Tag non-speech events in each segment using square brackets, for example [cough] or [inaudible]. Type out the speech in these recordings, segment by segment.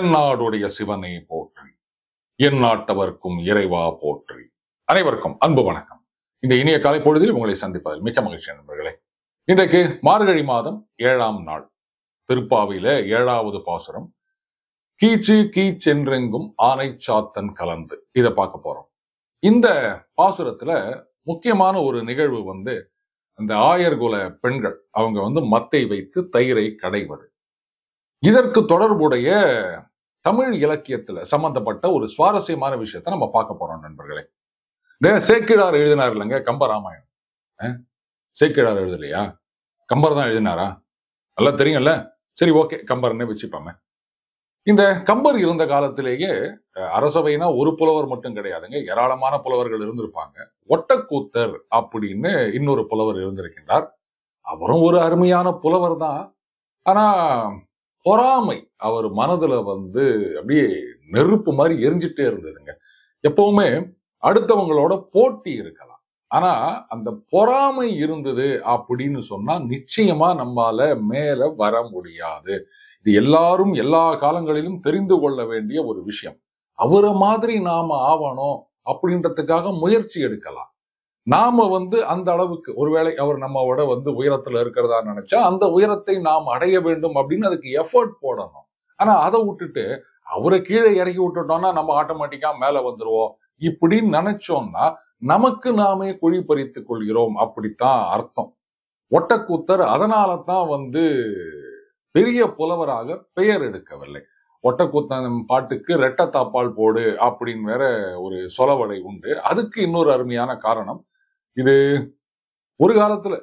தென்னாடுடைய சிவனை போற்றி என் நாட்டவர்க்கும் இறைவா போற்றி. அனைவருக்கும் அன்பு வணக்கம். இந்த இனிய காலை பொழுதில் உங்களை சந்திப்பதில் மிக்க மகிழ்ச்சி நண்பர்களே. இன்றைக்கு மார்கழி மாதம் ஏழாம் நாள். திருப்பாவில ஏழாவது பாசுரம். கீச்சு கீச்சென்றெங்கும் ஆனை சாத்தன் கலந்து இதை பார்க்க போறோம். இந்த பாசுரத்துல முக்கியமான ஒரு நிகழ்வு வந்து இந்த ஆயர்குல பெண்கள் அவங்க வந்து மத்தை வைத்து தயிரை கடைவது. இதற்கு தொடர்புடைய தமிழ் இலக்கியத்துல சம்பந்தப்பட்ட ஒரு சுவாரஸ்யமான விஷயத்த நம்ம பார்க்க போறோம் நண்பர்களே. இந்த சேக்கிழார் எழுதினார் இல்லைங்க கம்ப ராமாயணம். சேக்கிழார் எழுதலையா? கம்பர் தான் எழுதினாரா? நல்லா தெரியும்ல? சரி ஓகே கம்பர்னு வச்சுப்பாமே. இந்த கம்பர் இருந்த காலத்திலேயே அரசவைனா ஒரு புலவர் மட்டும் கிடையாதுங்க. ஏராளமான புலவர்கள் இருந்திருப்பாங்க. ஒட்டக்கூத்தர் அப்படின்னு இன்னொரு புலவர் இருந்திருக்கின்றார். அவரும் ஒரு அருமையான புலவர் தான். ஆனா பொறாமை. அவர் மனதுல வந்து அப்படியே நெருப்பு மாதிரி எரிஞ்சிட்டே இருந்ததுங்க. எப்பவுமே அடுத்தவங்களோட போட்டி இருக்கலாம். ஆனா அந்த பொறாமை இருந்தது அப்படின்னு சொன்னா நிச்சயமா நம்மால மேல வர முடியாது. இது எல்லாரும் எல்லா காலங்களிலும் தெரிந்து கொள்ள வேண்டிய ஒரு விஷயம். அவரை மாதிரி நாம ஆவணும் அப்படின்றதுக்காக முயற்சி எடுக்கலாம். நாம வந்து அந்த அளவுக்கு ஒருவேளை அவர் நம்மோட வந்து உயரத்துல இருக்கிறதா நினைச்சா அந்த உயரத்தை நாம் அடைய வேண்டும் அப்படின்னு அதுக்கு எஃபர்ட் போடணும். ஆனா அதை விட்டுட்டு அவரை கீழே இறக்கி விட்டுட்டோம்னா நம்ம ஆட்டோமேட்டிக்கா மேல வந்துருவோம். இப்படின்னு நினைச்சோம்னா நமக்கு நாமே குழி பறித்துக் கொள்கிறோம் அப்படித்தான் அர்த்தம். ஒட்டக்கூத்தர் அதனால தான் வந்து பெரிய புலவராக பெயர் எடுக்கவில்லை. ஒட்டக்கூத்தன் பாட்டுக்கு ரெட்டத்தாப்பால் போடு அப்படின்னு வேற ஒரு சொலவடை உண்டு. அதுக்கு இன்னொரு அருமையான காரணம் இது ஒரு காலத்துல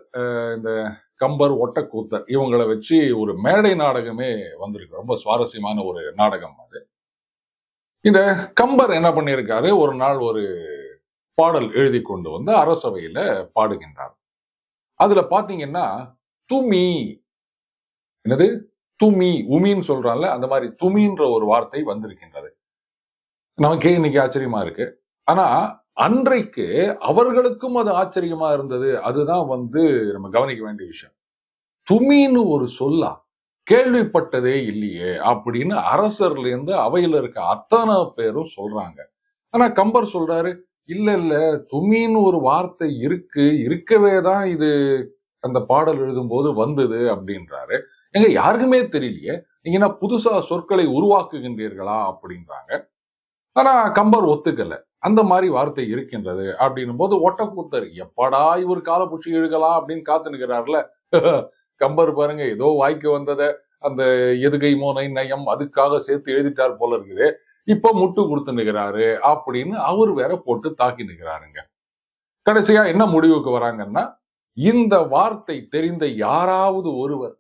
இந்த கம்பர் ஒட்டக்கூத்தர் இவங்களை வச்சு ஒரு மேடை நாடகமே வந்திருக்கு. ரொம்ப சுவாரஸ்யமான ஒரு நாடகம் அது. இந்த கம்பர் என்ன பண்ணியிருக்காரு? ஒரு நாள் ஒரு பாடல் எழுதி கொண்டு வந்து அரசவையில பாடுகின்றார். அதுல பாத்தீங்கன்னா துமி என்னது? துமி உமின்னு சொல்றான்ல அந்த மாதிரி துமின்ற ஒரு வார்த்தை வந்திருக்கின்றது. நமக்கே இன்னைக்கு ஆச்சரியமா இருக்கு. ஆனா அன்றைக்கு அவர்களுக்கும் அது ஆச்சரியமா இருந்தது. அதுதான் வந்து நம்ம கவனிக்க வேண்டிய விஷயம். துமின்னு ஒரு சொல்லா கேள்விப்பட்டதே இல்லையே அப்படின்னு அரசர்ல இருந்து அவையில இருக்க அத்தனை பேரும் சொல்றாங்க. ஆனா கம்பர் சொல்றாரு இல்ல இல்ல துமின்னு ஒரு வார்த்தை இருக்கு இருக்கவே தான் இது அந்த பாடல் எழுதும்போது வந்தது அப்படின்றாரு. எங்க யாருக்குமே தெரியலையே நீங்க என்ன புதுசா சொற்களை உருவாக்குகின்றீர்களா அப்படின்றாங்க. ஆனா கம்பர் ஒத்துக்கல. அந்த மாதிரி வார்த்தை இருக்கின்றது அப்படின்னும் போது ஒட்டக்கூத்தர் எப்படா இவர் கால புஷி இழுக்கலாம்? அப்படின்னு காத்து நிற்கிறார்ல [laughs] கம்பர் பாருங்க ஏதோ வாய்க்கு வந்ததை அந்த எதுகை மோனை நயம் அதுக்காக சேர்த்து எழுதிட்டார் போல இருக்குது. இப்ப முட்டு கொடுத்து நிற்கிறாரு அப்படின்னு அவர் வேற போட்டு தாக்கி நிற்கிறாருங்க கடைசியா என்ன முடிவுக்கு வராங்கன்னா இந்த வார்த்தை தெரிந்த யாராவது ஒருவர்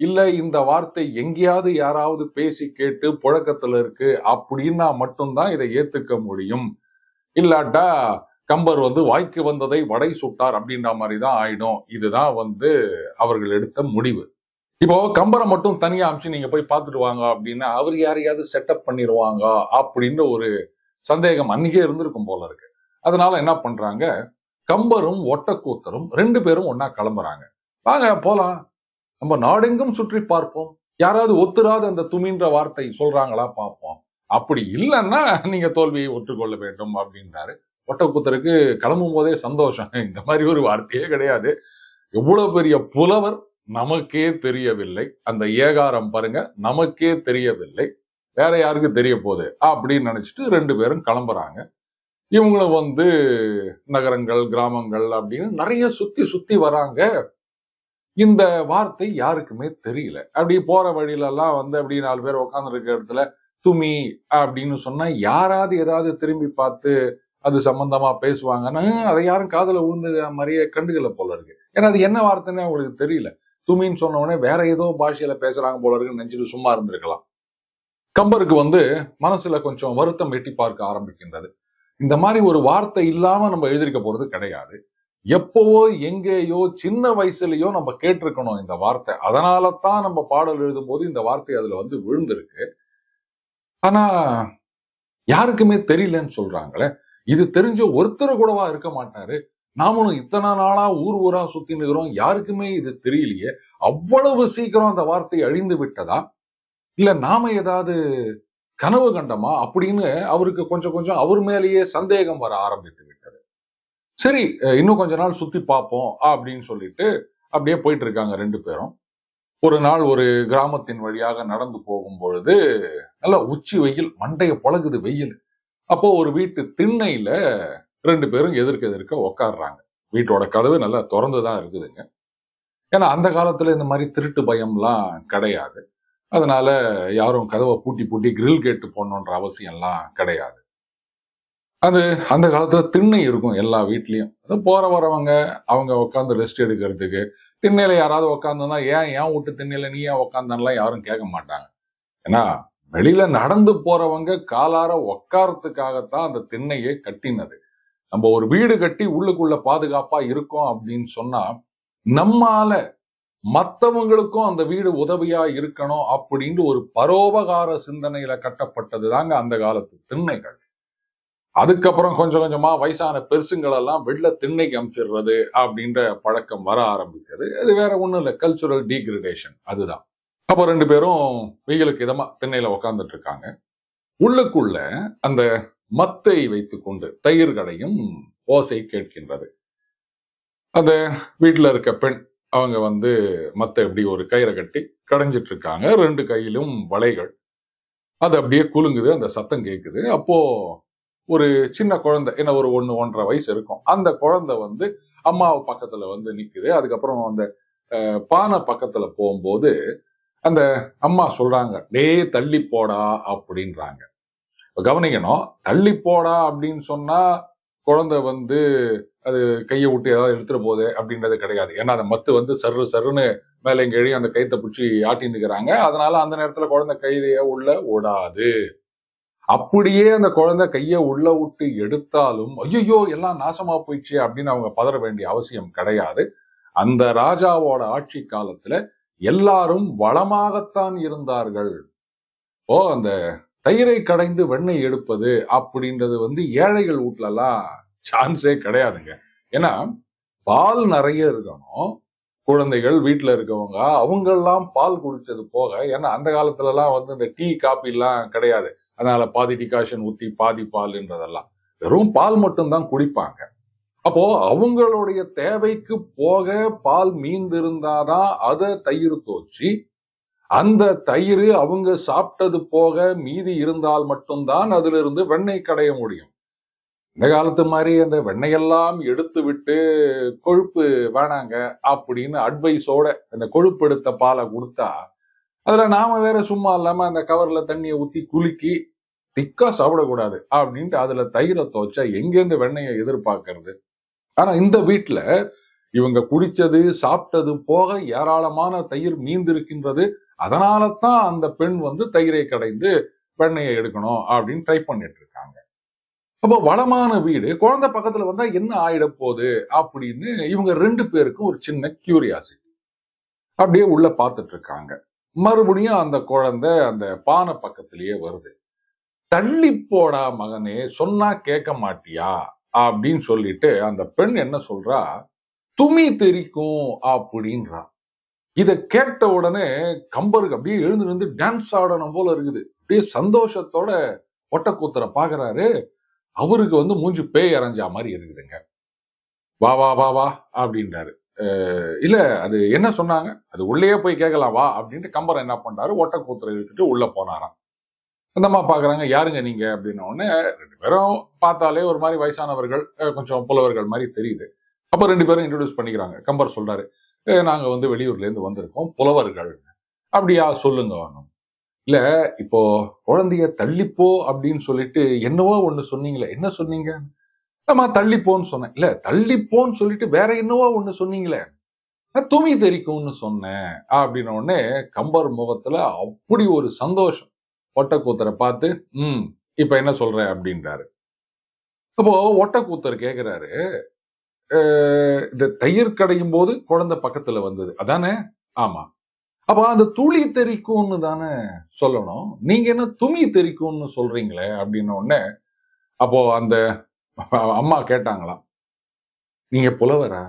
இல்ல இந்த வார்த்தை எங்கேயாவது யாராவது பேசி கேட்டு புழக்கத்துல இருக்கு அப்படின்னா மட்டும்தான் இதை ஏத்துக்க முடியும். இல்லாட்டா கம்பர் வந்து வாய்க்கு வந்ததை வடை சுட்டார் அப்படின்ற மாதிரி தான் ஆயிடும். இதுதான் வந்து அவர்கள் எடுத்த முடிவு. இப்போ கம்பரை மட்டும் தனியா அமிச்சு நீங்க போய் பார்த்துட்டு வாங்க அப்படின்னா அவர் யாரையாவது செட்டப் பண்ணிடுவாங்க அப்படின்னு ஒரு சந்தேகம் அன்னைக்கே இருந்திருக்கும் போல இருக்கு. அதனால என்ன பண்றாங்க? கம்பரும் ஒட்டக்கூத்தரும் ரெண்டு பேரும் ஒன்னா கிளம்புறாங்க. வாங்க போலாம். நம்ம நாடெங்கும் சுற்றி பார்ப்போம். யாராவது ஒத்துராத அந்த துமின்ற வார்த்தை சொல்றாங்களா பார்ப்போம். அப்படி இல்லைன்னா நீங்க தோல்வியை ஒற்றுக்கொள்ள வேண்டும் அப்படின்றாரு. ஒட்டக்குத்தருக்கு கிளம்பும் போதே சந்தோஷம். இந்த மாதிரி ஒரு வார்த்தையே கிடையாது. எவ்வளவு பெரிய புலவர் நமக்கே தெரியவில்லை. அந்த ஏகாரம் பாருங்க நமக்கே தெரியவில்லை. வேற யாருக்கு தெரிய போகுது? அப்படின்னு நினைச்சிட்டு ரெண்டு பேரும் கிளம்புறாங்க. இவங்களும் வந்து நகரங்கள் கிராமங்கள் அப்படின்னு நிறைய சுத்தி சுத்தி வராங்க. இந்த வார்த்தை யாருக்குமே தெரியல. அப்படி போற வழியிலலாம் எல்லாம் வந்து அப்படி நாலு பேர் உட்கார்ந்து இருக்கிற இடத்துல துமி அப்படின்னு சொன்னா யாராவது ஏதாவது திரும்பி பார்த்து அது சம்பந்தமா பேசுவாங்கன்னா அதை யாரும் காதல விழுந்து மாதிரியே கண்டுகளை போல இருக்கு. ஏன்னா அது என்ன வார்த்தைன்னு அவங்களுக்கு தெரியல. துமின்னு சொன்ன உடனே வேற ஏதோ பாஷையில பேசுறாங்க போல இருக்குன்னு நினைச்சிட்டு சும்மா இருந்திருக்கலாம். கம்பருக்கு வந்து மனசுல கொஞ்சம் வருத்தம் எட்டி பார்க்க ஆரம்பிக்கின்றது. இந்த மாதிரி ஒரு வார்த்தை இல்லாம நம்ம எழுதிருக்க போறது கிடையாது. எப்பவோ எங்கேயோ சின்ன வயசுலயோ நம்ம கேட்டிருக்கணும் இந்த வார்த்தை. அதனால தான் நம்ம பாடல் எழுதும் போது இந்த வார்த்தை அதுல வந்து விழுந்திருக்கு. ஆனா யாருக்குமே தெரியலன்னு சொல்றாங்களே இது தெரிஞ்ச ஒருத்தர் கூடவா இருக்க மாட்டாரு? நாமளும் இத்தனை நாளா ஊர் ஊரா சுத்தி நிற்கிறோம் யாருக்குமே இது தெரியலையே அவ்வளவு சீக்கிரம் அந்த வார்த்தை அழிந்து விட்டதா? இல்ல நாம ஏதாவது கனவு கண்டமா? அப்படின்னு அவருக்கு கொஞ்சம் கொஞ்சம் அவர் மேலேயே சந்தேகம் வர ஆரம்பித்து விட்டது. சரி இன்னும் கொஞ்ச நாள் சுத்தி பார்ப்போம் அப்படின்னு சொல்லிட்டு அப்படியே போயிட்டு இருக்காங்க ரெண்டு பேரும். ஒரு நாள் ஒரு கிராமத்தின் வழியாக நடந்து போகும் பொழுது நல்லா உச்சி வெயில் மண்டைய பழகுது வெயில். அப்போ ஒரு வீட்டு திண்ணையில ரெண்டு பேரும் எதிர்க்க எதிர்க்க உக்காடுறாங்க வீட்டோட கதவு நல்லா திறந்துதான் இருக்குதுங்க. ஏன்னா அந்த காலத்துல இந்த மாதிரி திருட்டு பயம்லாம் கிடையாது. அதனால யாரும் கதவை பூட்டி பூட்டி கிரில் கேட்டு போடணுன்ற அவசியம்லாம் கிடையாது. அது அந்த காலத்துல திண்ணை இருக்கும் எல்லா வீட்லயும். அது போற வரவங்க அவங்க உட்காந்து ரெஸ்ட் எடுக்கிறதுக்கு திண்ணையில யாராவது உட்காந்துனா ஏன் ஏன் வீட்டு திண்ணையில நீ ஏன் உட்காந்தான்லாம் யாரும் கேட்க மாட்டாங்க. ஏன்னா வெளியில நடந்து போறவங்க காலார உக்காரத்துக்காகத்தான் அந்த திண்ணையை கட்டினது. நம்ம ஒரு வீடு கட்டி உள்ளுக்குள்ள பாதுகாப்பா இருக்கோம் அப்படின்னு சொன்னா நம்மால மத்தவங்களுக்கும் அந்த வீடு உதவியா இருக்கணும் அப்படின்னு ஒரு பரோபகார சிந்தனையில கட்டப்பட்டது தாங்க அந்த காலத்து திண்ணைகள். அதுக்கப்புறம் கொஞ்சம் கொஞ்சமா வயசான பெருசுங்களெல்லாம் எல்லாம் திண்ணைக்கு அமைச்சிடுறது அப்படின்ற பழக்கம் வர ஆரம்பிச்சது அது வேற ஒண்ணும் இல்லை. கல்ச்சுரல் டீக்ரிடேஷன் அதுதான். அப்போ ரெண்டு பேரும் வெயிலுக்கு இதமா திண்ணையில உக்காந்துட்டு இருக்காங்க உள்ளுக்குள்ள அந்த மத்தை வைத்துக்கொண்டு தயிர்களையும் ஓசை கேட்கின்றது. அந்த வீட்டுல இருக்க பெண் அவங்க வந்து மத்த எப்படி ஒரு கயிறை கட்டி கடைஞ்சிட்டு இருக்காங்க ரெண்டு கையிலும் வளைகள். அது அப்படியே குலுங்குது. அந்த சத்தம் கேட்குது. அப்போ ஒரு சின்ன குழந்தை என்ன ஒரு ஒன்று ஒன்றரை வயசு இருக்கும். அந்த குழந்தை வந்து அம்மாவை பக்கத்துல வந்து நிக்குது. அதுக்கப்புறம் அந்த பானை பக்கத்துல போகும்போது அந்த அம்மா சொல்றாங்க டேய் தள்ளி போடா அப்படின்றாங்க. கவனிக்கணும் தள்ளி போடா அப்படின்னு சொன்னா குழந்தை வந்து அது கையை விட்டு ஏதாவது எடுத்துட போகுது அப்படின்றது கிடையாது. ஏன்னா அந்த மத்து வந்து சர்ரு சருன்னு மேலே இங்க எழுதி அந்த கைத்தை பிடிச்சி ஆட்டின்னு இருக்கிறாங்க. அதனால அந்த நேரத்துல குழந்தை கையிலேயே உள்ள ஓடாது. அப்படியே அந்த குழந்தை கையை உள்ள விட்டு எடுத்தாலும் ஐயோ எல்லாம் நாசமா போயிடுச்சு அப்படின்னு அவங்க பதற வேண்டிய அவசியம் கிடையாது. அந்த ராஜாவோட ஆட்சி காலத்துல எல்லாரும் வளமாகத்தான் இருந்தார்கள். ஓ அந்த தயிரை கடைந்து வெண்ணெய் எடுப்பது அப்படின்றது வந்து ஏழைகள் வீட்லலாம் சான்ஸே கிடையாதுங்க. ஏன்னா பால் நிறைய இருக்கணும். குழந்தைகள் வீட்டுல இருக்கவங்க அவங்கெல்லாம் பால் குடிச்சது போக ஏன்னா அந்த காலத்துல எல்லாம் வந்து இந்த டீ காப்பி எல்லாம் கிடையாது. அதனால பாதி டிகாஷன் ஊத்தி பாதி பால்ன்றதெல்லாம் வெறும் பால் மட்டும்தான் குடிப்பாங்க. அப்போ அவங்களுடைய தேவைக்கு போக பால் மீந்திருந்தாதான் அதை தயிர் தோச்சி அந்த தயிர் அவங்க சாப்பிட்டது போக மீதி இருந்தால் மட்டும்தான் அதுல இருந்து வெண்ணெய் கடைய முடியும். இந்த காலத்து மாதிரி அந்த வெண்ணெயெல்லாம் எடுத்து விட்டு கொழுப்பு வேணாங்க அப்படின்னு அட்வைஸோட அந்த கொழுப்பு எடுத்த பாலை கொடுத்தா அதுல நாம வேற சும்மா இல்லாம அந்த கவர்ல தண்ணியை ஊத்தி குலுக்கி திக்கா சாப்பிடக்கூடாது அப்படின்ட்டு அதுல தயிரை துவைச்சா எங்கேருந்து வெண்ணெயை எதிர்பார்க்கறது? ஆனா இந்த வீட்டுல இவங்க குடிச்சது சாப்பிட்டது போக ஏராளமான தயிர் மீந்திருக்கின்றது. அதனால தான் அந்த பெண் வந்து தயிரை கடைந்து வெண்ணெயை எடுக்கணும் அப்படின்னு ட்ரை பண்ணிட்டு இருக்காங்க அப்போ வளமான வீடு குழந்தை பக்கத்துல வந்தா என்ன ஆயிட போகுது அப்படின்னு இவங்க ரெண்டு பேருக்கும் ஒரு சின்ன கியூரியாசிட்டி அப்படியே உள்ள பார்த்துட்டு இருக்காங்க மறுபடியும் அந்த குழந்தை அந்த பானை பக்கத்திலேயே வருது. தள்ளி போடா மகனே சொன்னா கேட்க மாட்டியா? அப்படின்னு சொல்லிட்டு அந்த பெண் என்ன சொல்றா? துமி தெரிக்கும் அப்படின்றா. இதை கேட்ட உடனே கம்பருக்கு அப்படியே எழுந்து நின்று டான்ஸ் ஆடணும் போல இருக்குது. அப்படியே சந்தோஷத்தோட ஒட்டக்கூத்தரை பாக்குறாரு. அவருக்கு வந்து மூஞ்சி பேய் அரைஞ்சா மாதிரி இருக்குதுங்க. வா வா வா வா அப்படின்றாரு. இல்ல அது என்ன சொன்னாங்க? அது உள்ளேயே போய் கேட்கலாம் வா அப்படின்ட்டு கம்பர் என்ன பண்றாரு? ஒட்டக்கூத்தரை இழுத்துட்டு உள்ள போனாராம். அந்த அம்மா பாக்குறாங்க யாருங்க நீங்க? அப்படின்ன உடனே ரெண்டு பேரும் பார்த்தாலே ஒரு மாதிரி வயசானவர்கள் கொஞ்சம் புலவர்கள் மாதிரி தெரியுது. அப்போ ரெண்டு பேரும் இன்ட்ரடியூஸ் பண்ணிக்கிறாங்க. கம்பர் சொல்றாரு நாங்கள் நாங்க வந்து வெளியூர்ல இருந்து வந்திருக்கோம் புலவர்கள். அப்படியா சொல்லுங்க வேணும் இல்ல இப்போ குழந்தைய தள்ளிப்போ அப்படின்னு சொல்லிட்டு என்னவோ ஒன்று சொன்னீங்களே என்ன சொன்னீங்க? ஆமா தள்ளிப்போன்னு சொன்னேன். இல்ல தள்ளிப்போன்னு சொல்லிட்டு வேற என்னவோ ஒண்ணு சொன்னீங்களே. துமி துணி தெரிக்கும்னு சொன்னேன். அப்படின்ன உடனே கம்பர் முகத்துல அப்படி ஒரு சந்தோஷம். ஒட்டக்கூத்தரை பார்த்து ம் இப்ப என்ன சொல்ற? அப்படின்றாரு. அப்போ ஒட்டக்கூத்தர் கேக்குறாரு இந்த தயிர் கடையும் போது குழந்தை பக்கத்துல வந்தது. அதானே? ஆமா. அப்ப அந்த துளி தெரிக்கும்னு தானே சொல்லணும். நீங்க என்ன துணி தெரிக்கும்னு சொல்றீங்களே அப்படின்ன உடனே அப்போ அந்த அம்மா கேட்டாங்களாம் நீங்க புலவரா?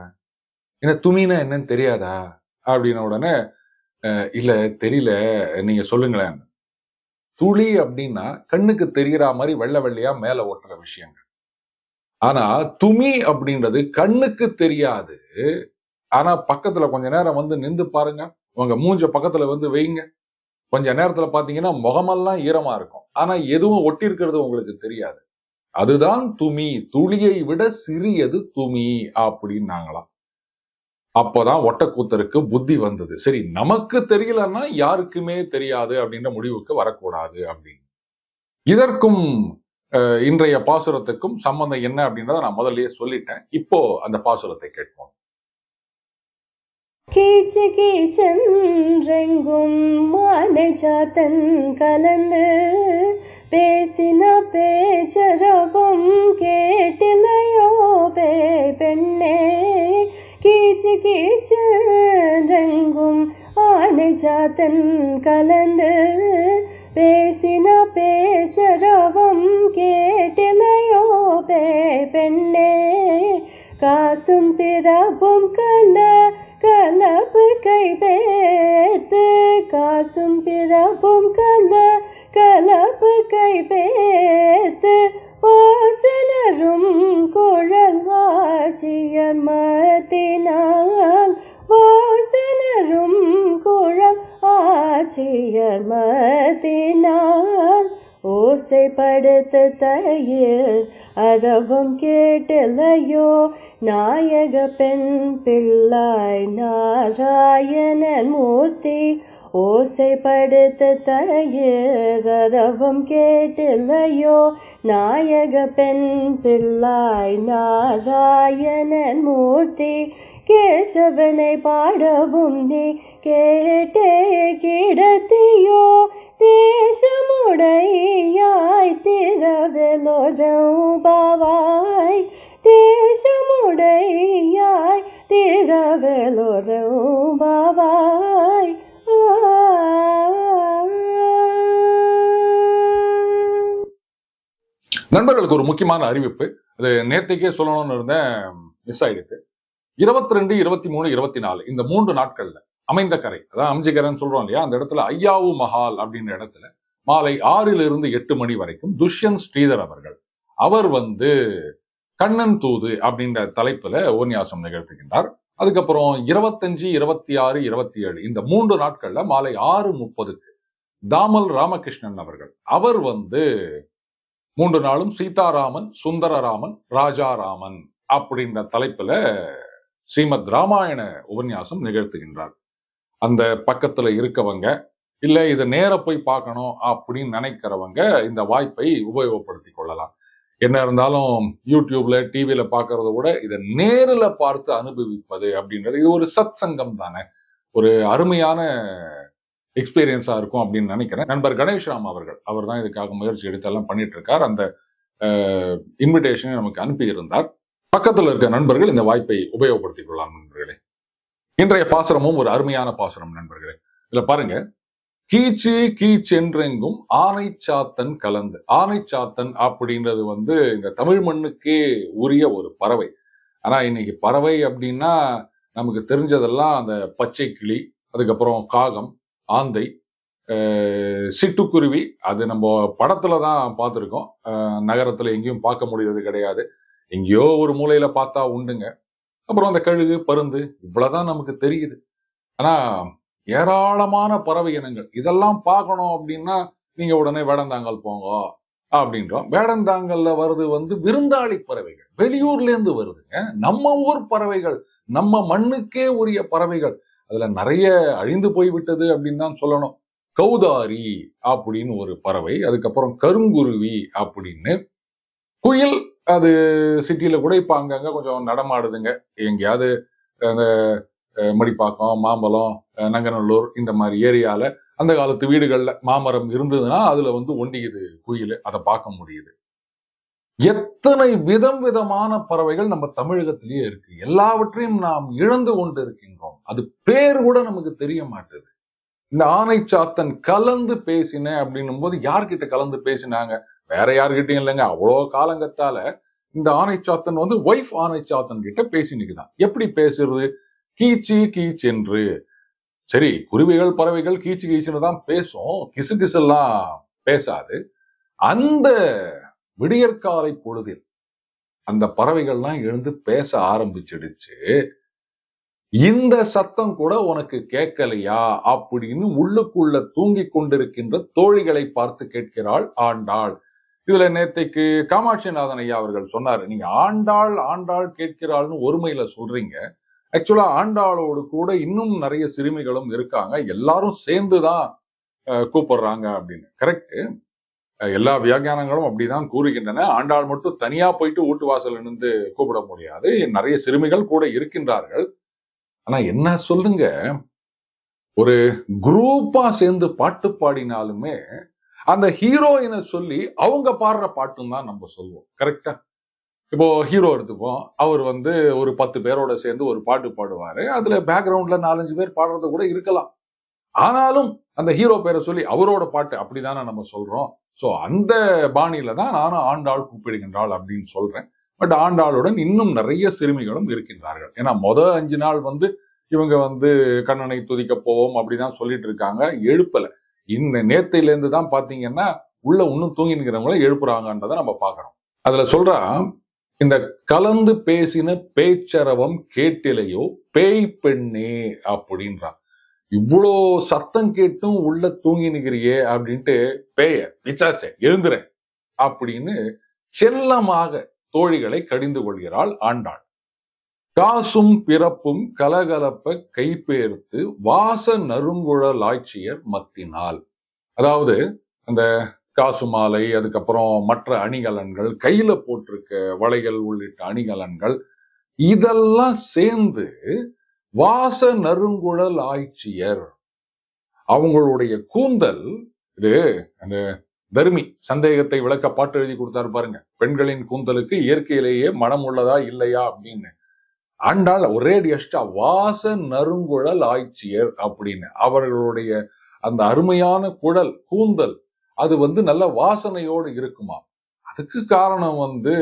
என்ன துணினா என்னன்னு தெரியாதா? அப்படின்ன உடனே "அஹ், இல்ல தெரியல நீங்க சொல்லுங்களேன். துளி அப்படின்னா கண்ணுக்கு தெரியற மாதிரி வெள்ளை வெள்ளையா மேல ஓட்டுற விஷயங்கள். ஆனா துமி அப்படின்றது கண்ணுக்கு தெரியாது. ஆனா பக்கத்துல கொஞ்ச நேரம் வந்து நின்று பாருங்க. உங்க மூஞ்ச பக்கத்துல வந்து வைங்க. கொஞ்ச நேரத்துல பாத்தீங்கன்னா முகமெல்லாம் ஈரமா இருக்கும். ஆனா எதுவும் ஒட்டி இருக்கிறது உங்களுக்கு தெரியாது. அதுதான் துமி. துளியை விட சிறியது துமி அப்படின்னாங்களாம். அப்போதான் ஒட்டக்கூத்தருக்கு புத்தி வந்தது. சரி நமக்கு தெரியலன்னா யாருக்குமே தெரியாது அப்படின்ற முடிவுக்கு வரக்கூடாது அப்படின்னு. இதற்கும் இன்றைய பாசுரத்துக்கும் சம்பந்தம் என்ன அப்படின்றத நான் முதல்லயே சொல்லிட்டேன். இப்போ அந்த பாசுரத்தை கேட்போம். கீச்சு கீச்சென்றெங்கும் மாலை ஜாத்தன் கலந்து பேசின பேச்சரவும் கேட்டிலையோ பே பெண்ணே. கீச்சு கீச்சென்றெங்கும் ஆனை ஜாத்தன் கலந்து பேசின பேச்சரவம் கேட்டிலையோ பே பெண்ணே. காசும் பிறப்பும் கண்ட கலப்பு கை பேர்த்து. காசும் பிறப்பும் கல கலப்பு கை பேர்த்து. வாசனரும் வாச்சியர் மத்தினால் வாசனரும் குழல் ஆட்சியர் மத்தினால் ஓசைப்படுத்த தையில் அறவும் கேட்டலையோ நாயக பெண் பிள்ளாய் நாராயணன் மூர்த்தி ஓசைப்படுத்த தயிர் கேட்டில்லையோ? நாயக பெண் பிள்ளாய் நாராயணன் மூர்த்தி கேசவனை பாடவும் நீ கேட்டே கிடத்தியோ? தேசமுடையாய் திரவலோரம் பாவாய் தே தேசமுடையாய் திரவலோரம் பாபாய் நண்பர்களுக்கு ஒரு முக்கியமான அறிவிப்பு. அது நேத்தைக்கே சொல்லணும்னு இருந்தேன் மிஸ் ஆயிடுச்சு. இருபத்தி ரெண்டு இருபத்தி மூணு இருபத்தி நாலு இந்த மூன்று நாட்கள்ல அமைந்த கரை அதான் அம்ஜிகரன் சொல்றோம் இல்லையா? அந்த இடத்துல ஐயாவு மஹால் அப்படின்ற இடத்துல மாலை ஆறிலிருந்து எட்டு மணி வரைக்கும் துஷ்யந்த் ஸ்ரீதர் அவர்கள் அவர் வந்து கண்ணன் தூது அப்படின்ற தலைப்புல ஓன்யாசம் நிகழ்த்துகின்றார். அதுக்கப்புறம் இருபத்தஞ்சு இருபத்தி ஆறு இருபத்தி ஏழு இந்த மூன்று நாட்கள்ல மாலை ஆறு முப்பதுக்கு தாமல் ராமகிருஷ்ணன் அவர்கள் அவர் வந்து மூன்று நாளும் சீதாராமன் சுந்தரராமன் ராஜாராமன் அப்படின்ற தலைப்புல ஸ்ரீமத் ராமாயண உபன்யாசம் நிகழ்த்துகின்றார். அந்த பக்கத்துல இருக்கவங்க இல்ல இதை நேர போய் பார்க்கணும் அப்படின்னு நினைக்கிறவங்க இந்த வாய்ப்பை உபயோகப்படுத்தி கொள்ளலாம். என்ன இருந்தாலும் யூடியூப்ல டிவியில பாக்குறத விட இதை நேரில் பார்த்து அனுபவிப்பது அப்படின்றது இது ஒரு சத் சங்கம் தானே. ஒரு அருமையான எக்ஸ்பீரியன்ஸா இருக்கும் அப்படின்னு நினைக்கிறேன். நண்பர் கணேஷ்ராம் அவர்கள் அவர் தான் இதுக்காக முயற்சி எடுத்து எல்லாம் பண்ணிட்டு இருக்கார் அந்த இன்விடேஷனை நமக்கு அனுப்பி இருந்தார் பக்கத்துல இருக்க நண்பர்கள் இந்த வாய்ப்பை உபயோகப்படுத்திக் கொள்ளலாம் நண்பர்களே. இன்றைய பாசனமும் ஒரு அருமையான பாசனம் நண்பர்களே. இதுல பாருங்க கீச்சு கீச்சென்றெங்கும் ஆனை சாத்தன் கலந்து. ஆனை சாத்தன் அப்படின்றது வந்து இந்த தமிழ் மண்ணுக்கே உரிய ஒரு பறவை. ஆனா இன்னைக்கு பறவை அப்படின்னா நமக்கு தெரிஞ்சதெல்லாம் அந்த பச்சை கிளி அதுக்கப்புறம் காகம் ஆந்தை சிட்டுக்குருவி அது நம்ம படத்துல தான் பார்த்துருக்கோம். நகரத்துல எங்கேயும் பார்க்க முடியறது கிடையாது. எங்கேயோ ஒரு மூலையில பார்த்தா உண்டுங்க. அப்புறம் அந்த கழுகு பருந்து இவ்வளவுதான் நமக்கு தெரியுது. ஆனா ஏராளமான பறவை இனங்கள். இதெல்லாம் பார்க்கணும் அப்படின்னா நீங்க உடனே வேடந்தாங்கல் போங்க அப்படின்றோம். வேடந்தாங்கல்ல வருது வந்து விருந்தாளி பறவைகள். வெளியூர்ல இருந்து வருதுங்க. நம்ம ஊர் பறவைகள் நம்ம மண்ணுக்கே உரிய பறவைகள். அதுல நிறைய அழிந்து போய்விட்டது அப்படின்னு தான் சொல்லணும். கௌதாரி அப்படின்னு ஒரு பறவை அதுக்கப்புறம் கருங்குருவி அப்படின்னு. குயில் அது சிட்டியில கூட இப்ப அங்கங்க கொஞ்சம் நடமாடுதுங்க. எங்கேயாவது அந்த மடிப்பாக்கம் மாம்பழம் அஹ், நங்கநல்லூர் இந்த மாதிரி ஏரியால அந்த காலத்து வீடுகள்ல மாமரம் இருந்ததுன்னா அதுல வந்து ஒண்டியுது குயில். அதை பார்க்க முடியுது. எத்தனை விதம் விதமான பறவைகள் நம்ம தமிழகத்திலேயே இருக்கு. எல்லாவற்றையும் நாம் இழந்து கொண்டு இருக்கின்றோம். அது பேர் கூட நமக்கு தெரிய மாட்டுது. இந்த ஆனை சாத்தன் கலந்து பேசினேன் அப்படின்னும் போது யார்கிட்ட கலந்து பேசினாங்க? வேற யார்கிட்டயும் இல்லைங்க. அவ்வளோ காலங்கத்தால இந்த ஆனை சாத்தன் வந்து ஒய்ஃப் ஆனை சாத்தன் கிட்ட பேசினுக்குதான். எப்படி பேசுறது? கீச்சு கீச் என்று. சரி குருவிகள் பறவைகள் கீச்சு கீச்சுன்னு தான் பேசும். கிசு கிசுலாம் பேசாது. அந்த விடியற்காலை பொழுதில் அந்த பறவைகள்லாம் எழுந்து பேச ஆரம்பிச்சிடுச்சு. இந்த சத்தம் கூட உனக்கு கேட்கலையா? அப்படின்னு உள்ளுக்குள்ள தூங்கிக் கொண்டிருக்கின்ற தோழிகளை பார்த்து கேட்கிறாள் ஆண்டாள். இதுல நேத்தைக்கு காமாட்சிநாதன் ஐயா அவர்கள் சொன்னாரு நீங்க ஆண்டாள் ஆண்டாள் கேட்கிறாள்னு ஒருமையில சொல்றீங்க. ஆக்சுவலா ஆண்டாளோடு கூட இன்னும் நிறைய சிறுமிகளும் இருக்காங்க. எல்லாரும் சேர்ந்துதான் தான் கூப்பிடுறாங்க அப்படின்னு. கரெக்ட் எல்லா வியாக்கியானங்களும் அப்படிதான் கூறுகின்றன. ஆண்டாள் மட்டும் தனியா போயிட்டு வீட்டு வாசல் நின்று கூப்பிட முடியாது. நிறைய சிறுமிகள் கூட இருக்கின்றார்கள். ஆனா என்ன சொல்லுங்க? ஒரு குரூப்பா சேர்ந்து பாட்டு பாடினாலுமே அந்த ஹீரோயினை சொல்லி அவங்க பாடுற பாட்டும் தான் நம்ம சொல்லுவோம். கரெக்டா இப்போ ஹீரோ எடுத்துப்போம் அவர் வந்து ஒரு பத்து பேரோட சேர்ந்து ஒரு பாட்டு பாடுவார். அதுல பேக்ரவுண்ட்ல நாலஞ்சு பேர் பாடுறது கூட இருக்கலாம். ஆனாலும் அந்த ஹீரோ பேரை சொல்லி அவரோட பாட்டு அப்படிதானே நம்ம சொல்றோம். ஸோ அந்த பாணியில தான் நானும் ஆண்டாள் கூப்பிடுகின்றாள் அப்படின்னு சொல்றேன். பட் ஆண்டாளுடன் இன்னும் நிறைய சிறுமிகளும் இருக்கின்றார்கள். ஏன்னா மொதல் அஞ்சு நாள் வந்து இவங்க வந்து கண்ணனை துதிக்க போவோம் அப்படிதான் சொல்லிட்டு இருக்காங்க. எழுப்பலை. இந்த நேத்தையிலேருந்து தான் பார்த்தீங்கன்னா உள்ள இன்னும் தூங்கி நிற்கிறவங்கள எழுப்புறாங்கன்றதை நம்ம பார்க்குறோம். அதில் சொல்கிறா இந்த கலந்து பேசின பேச்சரவம் கேட்டிலையோ பேய் பெண்ணே அப்படின்றான். இவ்வளோ சத்தம் கேட்டும் உள்ள தூங்கி நிக்கிறியே அப்படின்ட்டு பேய பிச்சாச்சே எழுந்துறேன் அப்படின்னு செல்லமாக தோழிகளை கடிந்து கொள்கிறாள் ஆண்டாள். காசும் பிறப்பும் கலகலப்ப கைப்பேர்த்து வாச நறுங்குழல் மத்தினால். அதாவது அந்த காசு மாலை அதுக்கப்புறம் மற்ற அணிகலன்கள் கையில போட்டிருக்க வளைகள் உள்ளிட்ட அணிகலன்கள் இதெல்லாம் சேர்ந்து வாச நறுங்குழல் ஆய்ச்சியர். அவங்களுடைய கூந்தல் இது அந்த தர்மி சந்தேகத்தை விளக்க பாட்டு எழுதி கொடுத்தாரு பாருங்க. பெண்களின் கூந்தலுக்கு இயற்கையிலேயே மனம் உள்ளதா இல்லையா அப்படின்னு. ஆண்டாள் ஒரே டியஸ்டா வாச நறுங்குழல் ஆய்ச்சியர் அப்படின்னு. அவர்களுடைய அந்த அருமையான குழல் கூந்தல் அது வந்து நல்ல வாசனையோடு இருக்குமா? அதுக்கு காரணம் வந்து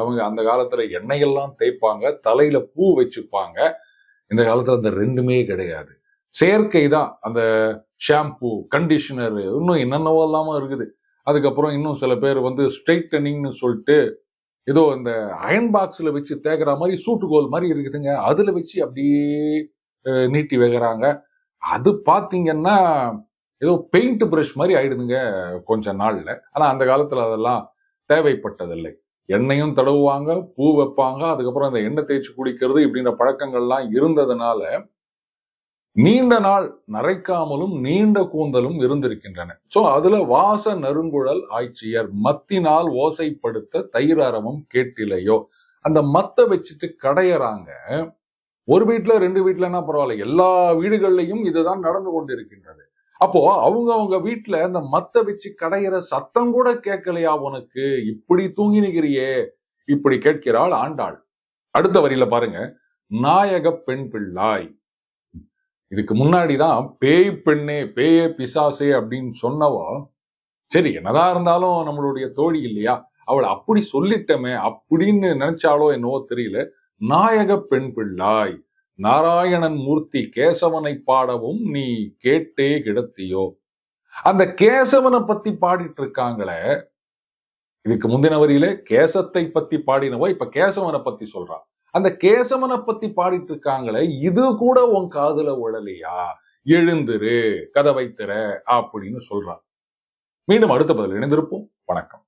அவங்க அந்த காலத்துல எண்ணெயெல்லாம் தேய்ப்பாங்க தலையில பூ வச்சுப்பாங்க. இந்த காலத்துல அந்த ரெண்டுமே கிடையாது. செயற்கை தான். அந்த ஷாம்பு கண்டிஷனர் இன்னும் என்னென்னவோ இல்லாமல் இருக்குது. அதுக்கப்புறம் இன்னும் சில பேர் வந்து ஸ்ட்ரைட்டனிங்னு சொல்லிட்டு ஏதோ இந்த அயன் பாக்ஸில் வச்சு தேய்க்கிற மாதிரி சூட்டுகோல் மாதிரி இருக்குதுங்க. அதில் வச்சு அப்படியே நீட்டி வைக்கிறாங்க. அது பார்த்தீங்கன்னா ஏதோ பெயிண்ட் பிரஷ் மாதிரி ஆயிடுதுங்க கொஞ்ச நாள்ல. ஆனா அந்த காலத்துல அதெல்லாம் தேவைப்பட்டதில்லை. எண்ணெயும் தடவுவாங்க பூ வைப்பாங்க அதுக்கப்புறம் அந்த எண்ணெய் தேய்ச்சி குடிக்கிறது இப்படின்ற பழக்கங்கள்லாம் இருந்ததுனால நீண்ட நாள் நரைக்காமலும் நீண்ட கூந்தலும் இருந்திருக்கின்றன. சோ அதுல வாச நறுங்குழல் ஆய்ச்சியர் மத்தினால் ஓசைப்படுத்த தைரரவம் கேட்டிலையோ? அந்த மத்த வச்சுட்டு கடையறாங்க. ஒரு வீட்ல ரெண்டு வீட்லன்னா பரவாயில்ல. எல்லா வீடுகள்லையும் இதுதான் நடந்து கொண்டிருக்கின்றது. அப்போ அவங்க அவங்க வீட்டுல இந்த மத்த வச்சு கடையிற சத்தம் கூட கேட்கலையா உனக்கு? இப்படி தூங்கி நிக்கிறியே இப்படி கேட்கிறாள் ஆண்டாள். அடுத்த வரியில பாருங்க. நாயக பெண் பிள்ளாய். இதுக்கு முன்னாடிதான் பேய் பெண்ணே பேயே பிசாசே அப்படின்னு சொன்னவோ? சரி என்னதான் இருந்தாலும் நம்மளுடைய தோழி இல்லையா? அவளை அப்படி சொல்லிட்டமே அப்படின்னு நினைச்சாலோ என்னவோ தெரியல. நாயக பெண் பிள்ளாய். நாராயணன் மூர்த்தி கேசவனை பாடவும் நீ கேட்டே கிடத்தியோ. அந்த கேசவனை பத்தி பாடிட்டு இருக்காங்களே இதுக்கு முந்தின வரியில கேசத்தை பத்தி பாடினவோ இப்ப கேசவனை பத்தி சொல்றான் அந்த கேசவனை பத்தி பாடிட்டு இருக்காங்களே இது கூட உன் காதுல உழலையா? எழுந்துரு கதவை திற அப்படின்னு சொல்றான் மீண்டும் அடுத்த பதில் இணைந்திருப்போம். வணக்கம்.